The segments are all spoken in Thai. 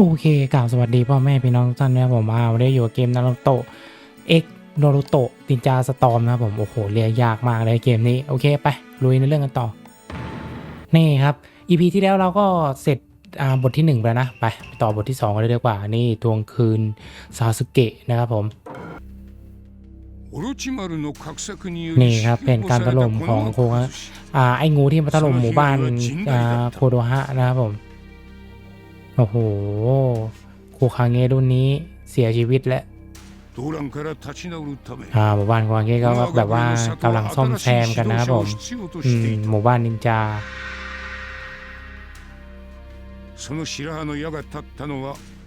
โอเคกล่าวสวัสดีพ่อแม่พี่น้องทุกท่านนะครับผมมาวันนี้อยู่กับเกมนารูโตะเอ็กโนรูโตะตินจาสตอมนะครับผมโอ้โหเรียกยากมากเลยเกมนี้ โอเคไปลุยในเรื่องกันต่อ นี่ครับ EP ที่แล้วเราก็เสร็จบทที่หนึ่งไปแล้วนะ ไปต่อบทที่สองกันเลยดีกว่า นี่ทวงคืนซาสึเกะนะครับผมนี่ครับเป็นการถล่มของโคงอ่าไอ้งูที่มาถล่มหมู่บ้านโคโดฮะนะครับผม โอ้โหคูคางเงรุ่นนี้เสียชีวิตแล้วอ่าหมู่บ้านคูคาเงก็แบบว่ากำลังซ่อมแซมกันนะครับผมหมู่บ้านนินจา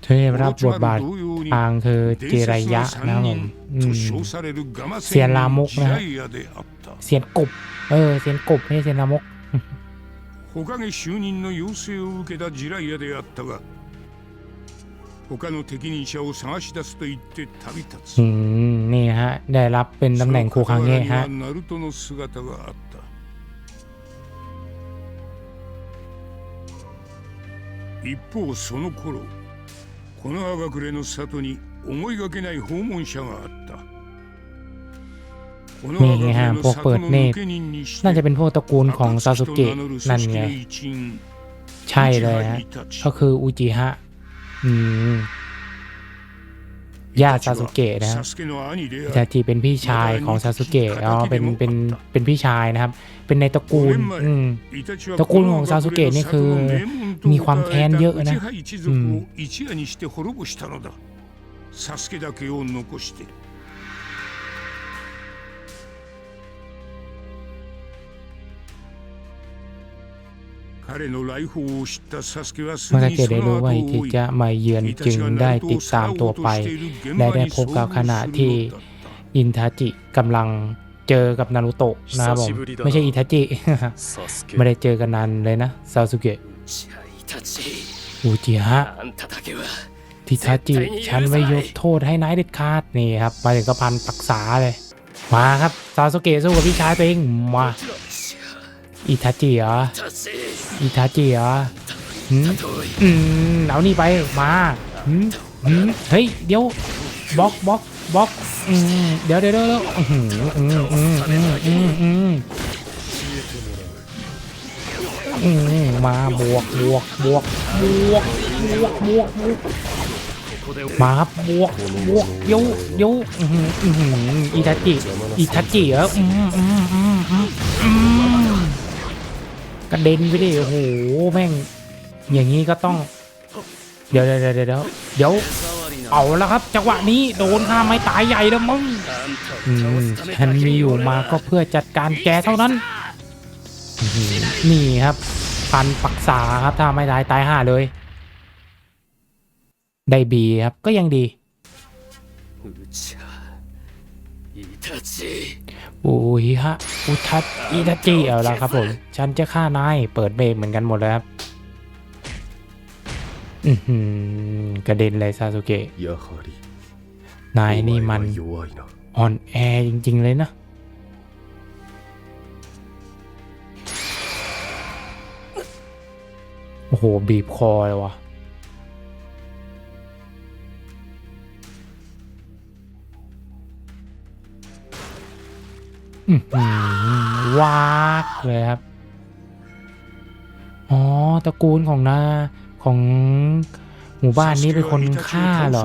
เธอรับบทบาททางคือเจรยะนะผมเสียนลามกนะะเสียนกบ เออ เสียนกบไม่ใช่เสียนลามก 火影就任の要請を受けたジライアであったが他の適任者を探し出すと言って旅立つ อืมนี่ฮะ ได้รับเป็นตำแหน่งโคคาเงะฮะ その傍らにはナルトの姿があった一方その頃この葉隠れの里に思いがけない訪問者があった เนตไงฮะพวกเปิดเนตน่าจะเป็นพวกตระกูลของซาสุเกะนั่นไง ใช่เลยฮะ ก็คืออุจิฮะ อืมญาติซาสุเกะนะครับจาจีเป็นพี่ชายของซาสุเกะอ๋อเป็นเป็นเป็นพี่ชายนะครับ เป็นในตระกูลอืตระกูลของซาสุเกะนี่คือ มีความแค้นเยอะนะอืม มื่อเกตได้รู้ว่าอิทิจะมาเยือนจึงได้ติดตามตัวไป และได้พบกับขณะที่อินทาจิกำลังเจอกับนารุโตะนะครับผมไม่ใช่อิทาจิไม่ได้เจอกันนานเลยนะซาสุเกะอุจิฮะทิทาจิฉันไม่ยกโทษให้นายเด็ดขาดนี่ครับมาถึงกระพันปักษาเลย มาครับซาสุเกะสู้กับพี่ชายตัวเองมา อิทาจิเหรออิทาจิเหรออืมเอานี้ไปมาเฮ้ยเดี๋ยวบล็อกบล็อกบล็อกเดี๋ยวเดี๋ยวเดี๋ยวมาบวกบวกบวกบวกบวกบวกบวกมาครับบวกบวกเดี๋ยเดี๋ยวอิทาจิอิทาจิเหรออืมอืมอืมอืม กระเด็นไปดิโอ้โหแม่ง อย่างนี้ก็ต้อง เดี๋ยวเดี๋ยวเดี๋ยวเดี๋ยวเอาละครับ จังหวะนี้โดนข้าไม่ตายใหญ่แล้วมึงฉันมีอยู่มาก็เพื่อจัดการแกเท่านั้น นี่ครับพันปักษาครับถ้าไม่ตายตายห่าเลย ได้บีครับก็ยังดี โอ้ยฮะอุทัตอิตาจีเอาละครับผม ฉันจะฆ่านาย เปิดเบรกเหมือนกันหมดแล้วครับกระเด็นเลยซาสุเกะนายนี่มันอ่อนแอจริง ๆ เลยนะโอ้โห บีบคอเลยว่ะ วากเลยครับ อ๋อตระกูลของนาของหมู่บ้านนี้เป็นคนฆ่าเหรอ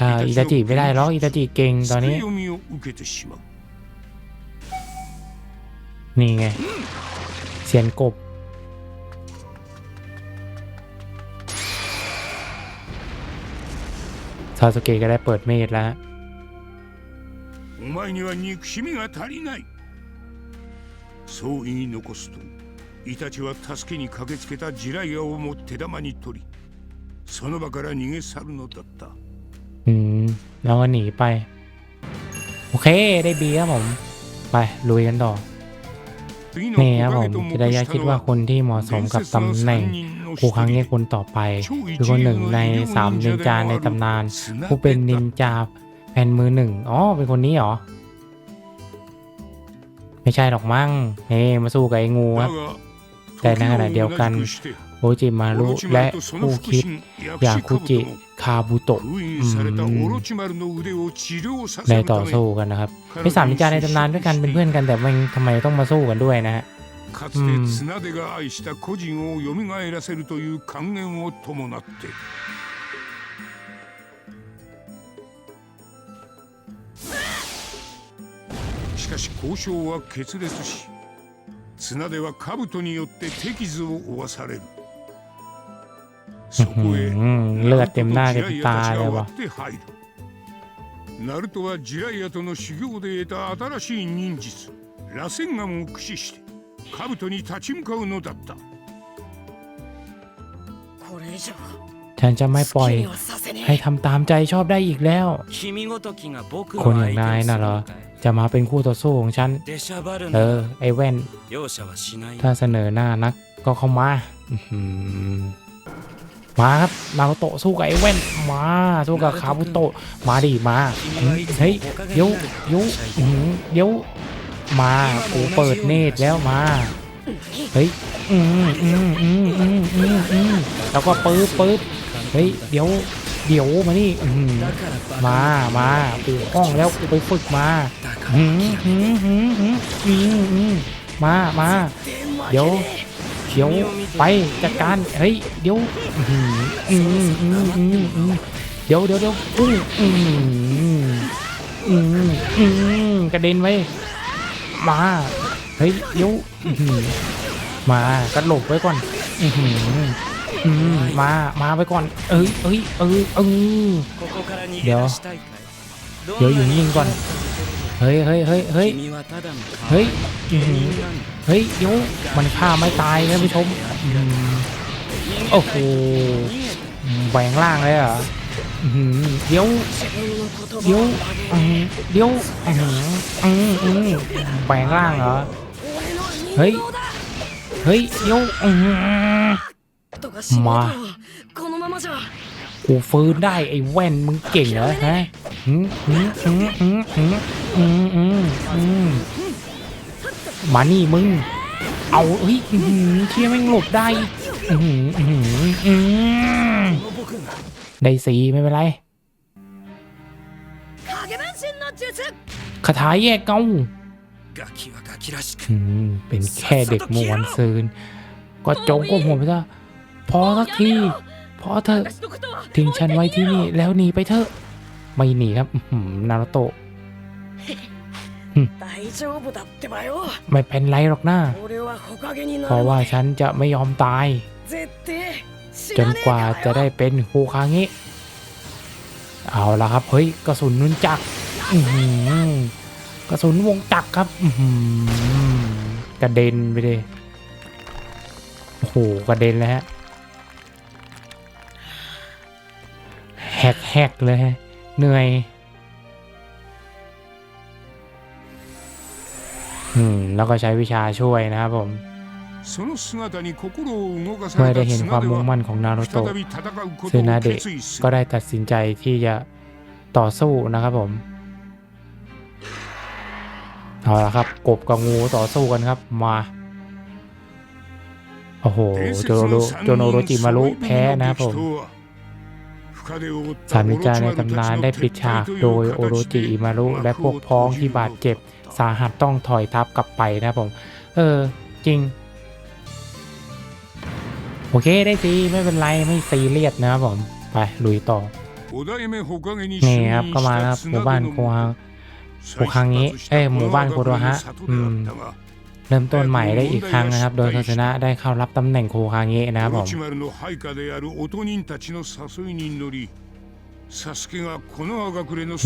ค่ะอิตาจิไม่ได้หรอกอิตาจิเก่งตอนนี้ นี่ไงเสียนกบซาสเกะก็ได้เปิดเมดแล้ว お前には憎しみが足りないそう言い残すとイタチは助けに駆けつけたジライアをも手玉に取りその場から逃げ去るのだった อืม แล้วก็หนีไป โอเค ได้บีครับผม ไป ลุยกันต่อ นี่ครับผมจิรายะคิดว่าคนที่เหมาะสมกับตำแหน่งผู้ครั้งนี้คนต่อไป คือคนหนึ่งในสามนินจาในตำนาน ผู้เป็นนินจา แผ่นมือหนึ่ง อ๋อ เป็นคนนี้เหรอ ไม่ใช่หรอกมั้งเฮ้มาสู้กับไอ้งูครับ แต่ในขณะเดียวกัน 時を同じくして จิมา オ รุ ロチ และ マルとその คู่ 腹 คิด 心 อย่า 薬 คุ 師 จิ 兜も คาบุโตะ 封印された うんオロチマルの腕を治療させ ได้ る ต่อ ため สู้กันนะครับเป็นสามนินจาในตำนานด้วยกันเป็นเพื่อนกันแต่มันทำไมต้องมาสู้กันด้วยนะฮะ かつて綱手が愛した故人を蘇らせるという還元を伴って しかし交渉は決裂し綱では兜によって手傷を負わされる。そこへナルトとジライアたちが割って入る。ナルトはジライアとの修行で得た新しい忍術螺旋ンガムを駆使して兜に立ち向かうのだった。これじゃ ฉันจะไม่ปล่อยให้ทำตามใจชอบได้อีกแล้ว คนอย่างนายน่ะเหรอ จะมาเป็นคู่ต่อสู้ของฉัน เออ ไอ้แว่น ถ้าเสนอหน้านักก็เข้ามา มาครับนาโตะสู้กับไอ้แว่น มาสู้กับคาบุโตะ มาดิมา เฮ้ยยุยุยุมากูเปิดเนตรแล้วมา เฮ้ย อืมอืมอืมอืมอืมแล้วก็ปื๊บปื๊บ เฮ้ย เดี๋ยว เดี๋ยวมานี่อื้มามาปูห้องแล้วกูไปฝึกมาหืมหืมหืมหืมหืมหืมมามาเดี๋ยว เดี๋ยวไปจัดการเฮ้ยเดี๋ยวอื้อหืออืมอืมอืมอืมเดี๋ยวเดี๋ยวเดี๋ยวอุ้ยอืมอืมอืมกระเด็นไว้มาเฮ้ยเดี๋ยวมา กระหลบไว้ก่อน อือหื อืมมามาไปก่อน เอ้ยเอ้ยเอ้ยเอ้เดี๋ยวเดี๋ยวอยู่นี่ยิงก่อนเฮ้ยเฮ้ยเฮ้ยเฮ้ยเฮ้ยเฮ้ยเดี๋ยวมันฆ่าไม่ตายนะผู้ชมโอ้โหแหวงล่างเลยอะเดี๋ยวเดี๋ยวเดี๋ยวแหวงล่างเหรอเฮ้ยเฮ้ยเดี๋ยว มา กูฟื้นได้ไอ้แว่นมึงเก่งเหรอฮะมานี่มึง เอาเฮ้ยเชี่ยแม่งหลบได้ได้สีไม่เป็นไรคาถาแยกเกาเป็นแค่เด็กมวนซืนก็จงก้มหัวไปซะ พอสักที พอเธอทิ้งฉันไว้ที่นี่แล้วหนีไปเถอะ ไม่หนีครับนารุโตะไม่เป็นไรหรอกนะเพราะว่าฉันจะไม่ยอมตาย จนกว่าจะได้เป็นฮูคางิเอาละครับ เฮ้ยกระสุนนุนจักกระสุนวงจักครับกระเด็นไปเลยโอ้โหกระเด็นแล้วฮะ หกเลยฮะเหนื่อยอืมแล้วก็ใช้วิชาช่วยนะครับผมเมื่อได้เห็นความมุ่งมั่นของนารุโตะเซนาเดะก็ได้ตัดสินใจที่จะต่อสู้นะครับผมเอาละครับ กบกับงูต่อสู้กันครับมาโอ้โหโจโนโรจิมารุแพ้นะครับผม สามิจาในตำนานได้ปิดฉากโดยโอโรจิอิมารุและพวกพ้องที่บาดเจ็บสาหัสต้องถอยทับกลับไปนะครับผม เออ จริง โอเคได้สิไม่เป็นไรไม่ซีเรียสนะครับผม ไปลุยต่อ นี่ครับก็มาแล้วหมู่บ้านโคฮาโคคังงี้เอ้หมู่บ้านโคโรฮะ อืม เริ่มต้นใหม่ได้อีกครั้งนะครับ โดยทัศนะได้เข้ารับตำแหน่งโคคาเงะนะครับผม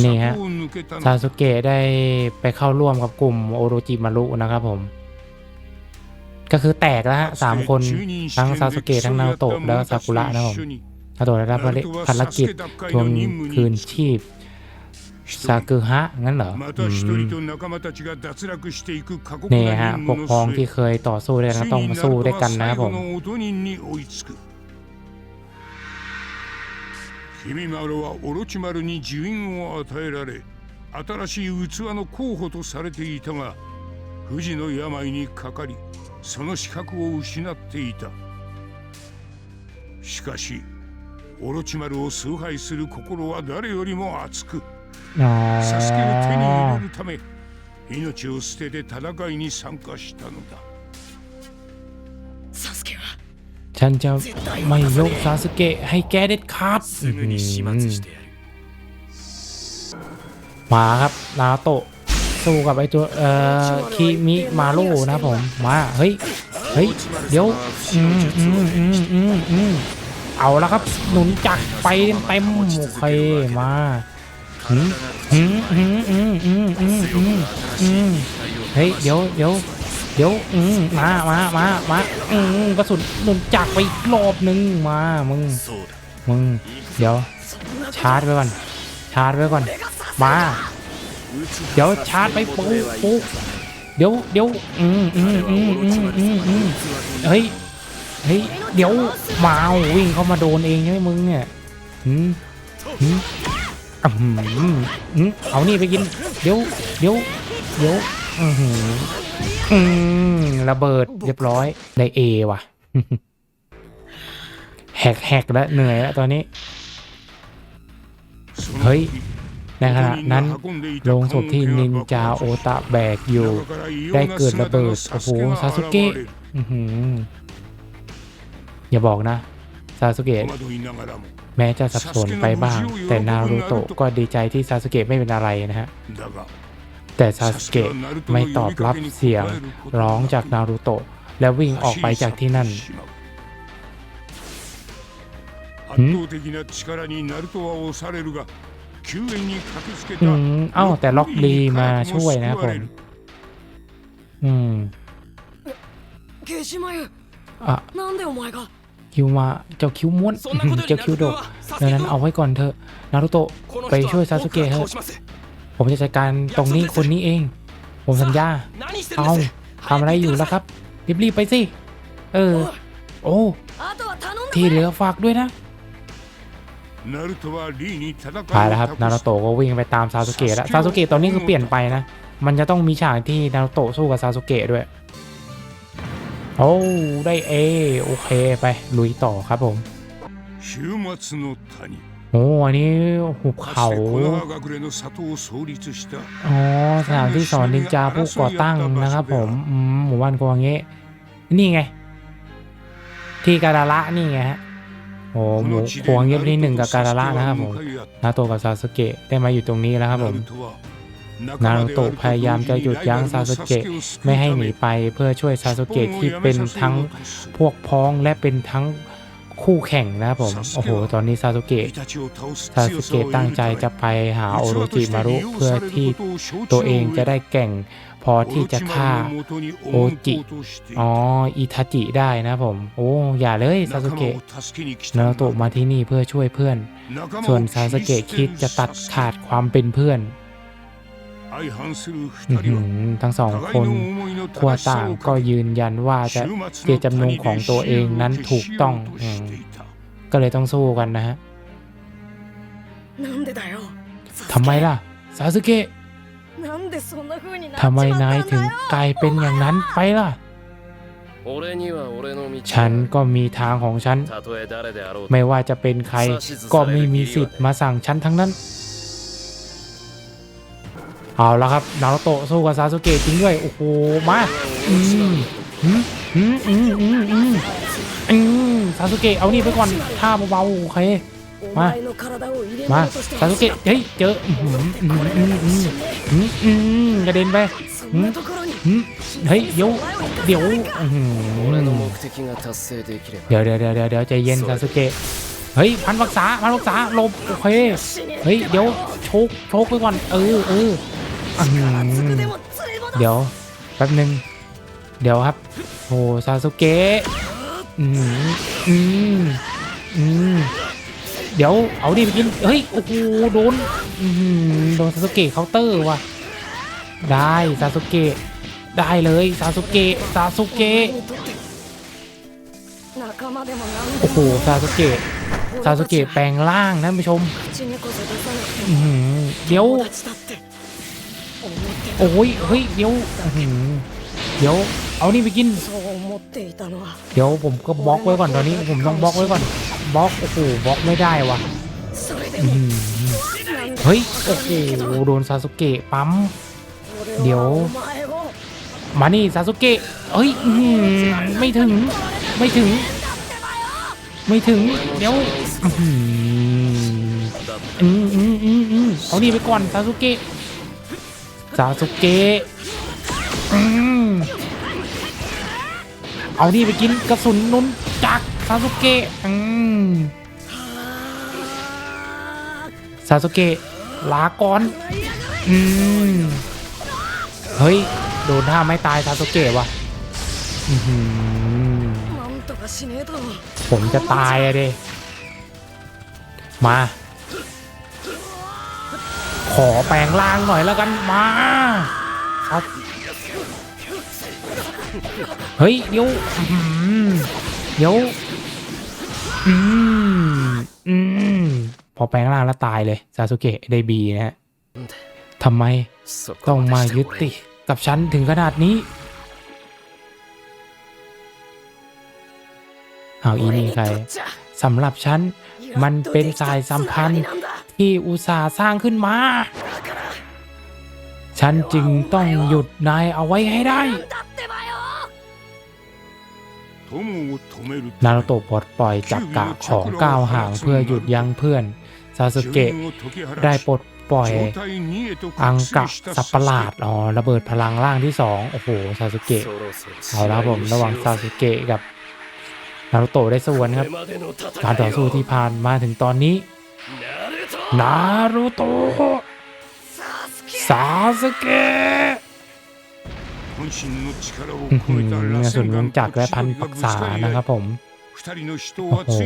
นี่ฮะซาสุเกะได้ไปเข้าร่วมกับกลุ่มโอโรจิมารุนะครับผม ก็คือแตกแล้วฮะสามคนทั้งซาสุเกะทั้งนาโตะแล้วซากุระนะครับผมนาโตะได้รับภารกิจทวงคืนชีพ ซากุฮะงั้นเหรอ ま อื た一 ม 人と仲間たちが脱落していく過酷 นี่ な ฮะ 任 พวก 務 พ้อง の ที่ 末 เคยต่อสู้ด้วยกัน つい ต้อง に มา ナ สู้ ルト ด้วยกัน は นะค 最 รับผ 後 ม の音人に追いつく君まろはオロチマルに呪印を与えられ新しい器の候補とされていたが不治の病にかかりその資格を失っていた しかしオロチマルを崇拝する心は誰よりも熱く อ๋อ サスケを手に入れるため命を捨てて戦いに参加したのだサスケは ฉันจะไม่ยกซาสึเกะให้แกเด็ดขาด すぐに始末してやる มาครับนาโตะสู้กับไอตัวเอ่อคิมิมาโร่นะครับผมมาเฮ้ยเฮ้ยเดี๋ยวอืมอืมอืมอืมอืมเอาแล้วครับ หนุนจักรไปเต็มๆโอเคมา หืมหืมอืมอืมอืมอืมอืมเฮ้ยเดี๋ยวเดี๋ยวเดี๋ยวอืมมามามามาอืมกระสุนโดนจากไปรอบหนึ่งมามึงมึงเดี๋ยว ชาร์จไว้ก่อนชาร์จไว้ก่อนมาเดี๋ยวชาร์จไปปุ๊บปุ๊บเดี๋ยวเดี๋ยวอืมอืมอืมอืมอืมเฮ้ยเฮ้ยเดี๋ยวมาวิ่งเข้ามาโดนเองใช่ไหมมึงเนี่ยอืมอืม อื้เอานี่ไปกิน เดี๋ยว เดี๋ยว เดี๋ยวอืมระเบิดเรียบร้อยในเอว่ะ แหกแหกแล้วเหนื่อยแล้วตอนนี้ เฮ้ย ในขณะนั้นลงศพที่นินจาโอตะแบกอยู่ ได้เกิดระเบิด โอ้โห ซาสุเกะอย่าบอกนะ ซาสุเกะ แม้จะสับสนไปบ้าง แต่นารูโตะก็ดีใจที่ซาสึเกะไม่เป็นอะไรนะฮะ だが แต่ซาสึเกะไม่ตอบรับเสียงร้องจากนารูโตะและวิ่งออกไปจากที่นั่น 圧倒的な力にナルトは押されるが救援に駆けつけた อืมเอ้าแต่ล็อกลีมาช่วยนะครับผม อืม ゲシマユ อ่ะ なんでお前が คิวมาเจ้าคิวม้วนเจ้าคิวโดดดังนั้นเอาไว้ก่อนเถอะนารุโตะไปช่วยซาสึเกะเถอะผมจะจัดการตรงนี้คนนี้เอง ผมสัญญาเอาทำอะไรอยู่แล้วครับรีบๆไปสิเออ โอ้ ที่เหลือฝากด้วยนะไปแล้วครับนารุโตะก็วิ่งไปตามซาสึเกะแล้วซาสึเกะตอนนี้คือเปลี่ยนไปนะ มันจะต้องมีฉากที่นารุโตะสู้กับซาสึเกะด้วย โอ้ได้เอโอเคไปลุยต่อครับผมโอ้อันนี้หุบเขาอ๋อสถานที่สอนนินจาผู้ก่อตั้งนะครับผมหมู่บ้านกวางเงะนี่ไง ที่กาดาละนี่ไงฮะโอ้หมู่วงเงียบนี่หนึ่งกับกาดาละนะครับผมนาโตกับซาสเกะได้มาอยู่ตรงนี้แล้วครับผม นารูโตะพยายามจะหยุดยั้งซาสึเกะไม่ให้หนีไปเพื่อช่วยซาสึเกะที่เป็นทั้งพวกพ้องและเป็นทั้งคู่แข่งนะครับผม โอ้โห ตอนนี้ซาสึเกะ ซาสึเกะตั้งใจจะไปหาโอโรจิมารุเพื่อที่ตัวเองจะได้แกร่งพอที่จะฆ่าโอจิ อ๋อ อิทาจิได้นะครับผม โอ้ อย่าเลยซาสึเกะนารูโตะมาที่นี่เพื่อช่วยเพื่อน ส่วนซาสึเกะคิดจะตัดขาดความเป็นเพื่อนอื้อหือ ทั้งสองคนขัวต่างก็ยืนยันว่าจะเจตจำนงของตัวเองนั้นถูกต้อง ก็เลยต้องสู้กันนะฮะทำไมล่ะซาสึกะทำไมนายถึงกลายเป็นอย่างนั้นไปล่ะ ฉันก็มีทางของฉัน ไม่ว่าจะเป็นใครก็ไม่มีสิทธิ์มาสั่งฉันทั้งนั้น เอาแล้วครับนารุโตะสู้กับซาสุเกะจริงด้วยโอ้โหมาอืมอืมอืมอืมอืมอืมอืมซาสุเกะเอานี่ไปก่อนท่าเบาๆโอเคมา มาซาสุเกะเฮ้ยเจออืมอืมอืมอืมอืมอืมกระเด็นไปอืมอืมเฮ้ยเดี๋ยวเดี๋ยวอืมเดี๋ยวเดี๋ยวเดี๋ยวเดี๋ยวใจเย็นซาสุเกะเฮ้ยพันรักษาพันรักษาลบโอเคเฮ้ยเดี๋ยวโชกโชกไปก่อนเออเออ เดี๋ยวแป๊บหนึ่งเดี๋ยวครับโหซาสุเกะอืมอืมอืมเดี๋ยวเอาดิไปกินเฮ้ยโอ้โหโดนอืมโดนซาสุเกะเคาน์เตอร์ว่ะได้ซาสุเกะได้เลยซาสุเกะซาสุเกะโอ้โหซาสุเกะซาสุเกะแปลงร่างนะผู้ชมเดี๋ยว โอ้ยเฮ้ยเดี๋ยวเดี๋ยวเอานี่ไปกิน เดี๋ยวผมก็บล็อกไว้ก่อนตอนนี้ผมต้องบล็อกไว้ก่อนบล็อกโอ้โหบล็อกไม่ได้ว่ะเฮ้ยโอ้โหโดนซาสุเกะปั๊มเดี๋ยว มานี่ซาสุเกะเฮ้ยไม่ถึงไม่ถึง ไม่ถึง เดี๋ยวอืมอืมอืมอืมเอานี่ไปก่อนซาสุเกะ ซาสุเกะเอานี่ไปกินกระสุนนุนจักซาสุเกะซาสุเกะลาก่อนอืมเฮ้ย โดนท่าไม่ตายซาสุเกะวะผมจะตายอะเดมา ขอแปลงร่างหน่อยแล้วกันมาครับเฮ้ยเดี๋ยวเดี๋ยวอืมอืมพอแปลงร่างแล้วตายเลยซาสุเกะไดบีนะฮะทำไมต้องมายุติกับฉันถึงขนาดนี้เอาอีนี่ใครสำหรับฉัน มันเป็นสายสัมพันธ์ ที่อุตสาห์สร้างขึ้นมา ฉันจึงต้องหยุดนายเอาไว้ให้ได้นารุโตะปลดปล่อยจักกะของก้าวห่างเพื่อหยุดยั้งเพื่อนซาสึเกะได้ปลดปล่อยอังกะสับประหลาดอ๋อระเบิดพลังร่างที่สองโอ้โหซาสึเกะเอาละผมระหว่างซาสึเกะกับนารุโตะได้สวนครับ การต่อสู้ที่ผ่านมาถึงตอนนี้ นารูโตะสาสเกะเนี่ยส่วนวงจักรและพันปักษานะครับผมโอ้โห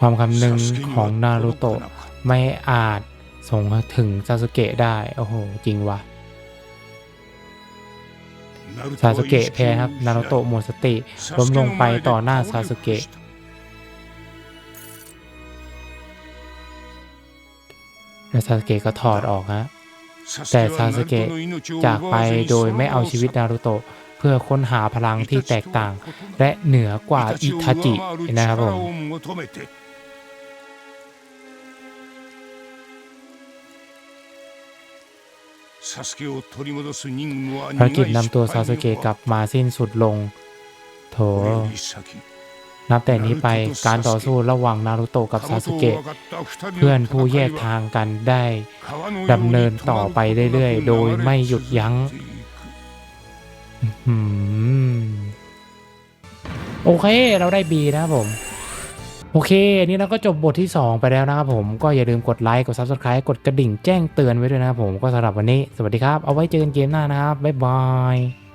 ความคำหนึ่งของนารูโตะไม่อาจส่งถึงซาสึเกะได้ โอ้โห จริงวะ ซาสุเกะแพ้ครับนารุโตะหมดสติล้มลงไปต่อหน้าซาสุเกะและซาสึเกะก็ถอดออกฮะแต่ซาสึเกะจากไปโดยไม่เอาชีวิตนารุโตะเพื่อค้นหาพลังที่แตกต่าง และเหนือกว่าอิทาจินะครับผม ภารกิจนำตัวซาสุเกะกลับมาสิ้นสุดลง โถ นับแต่นี้ไปการต่อสู้ระหว่างนารุโตะกับซาสุเกะเพื่อนผู้แยกทางกันได้ดำเนินต่อไปเรื่อยๆ โดยไม่หยุดยั้งโอเค เราได้บีนะครับผม อเค นี่เราก็จบบทที่ 2 ไปแล้วนะครับผมก็อย่าลืมกดไลค์กด Subscribe กดกระดิ่งแจ้งเตือนไว้ด้วยนะครับผมก็สำหรับวันนี้ สวัสดีครับ เอาไว้เจอกันเกมหน้านะครับ บ๊ายบาย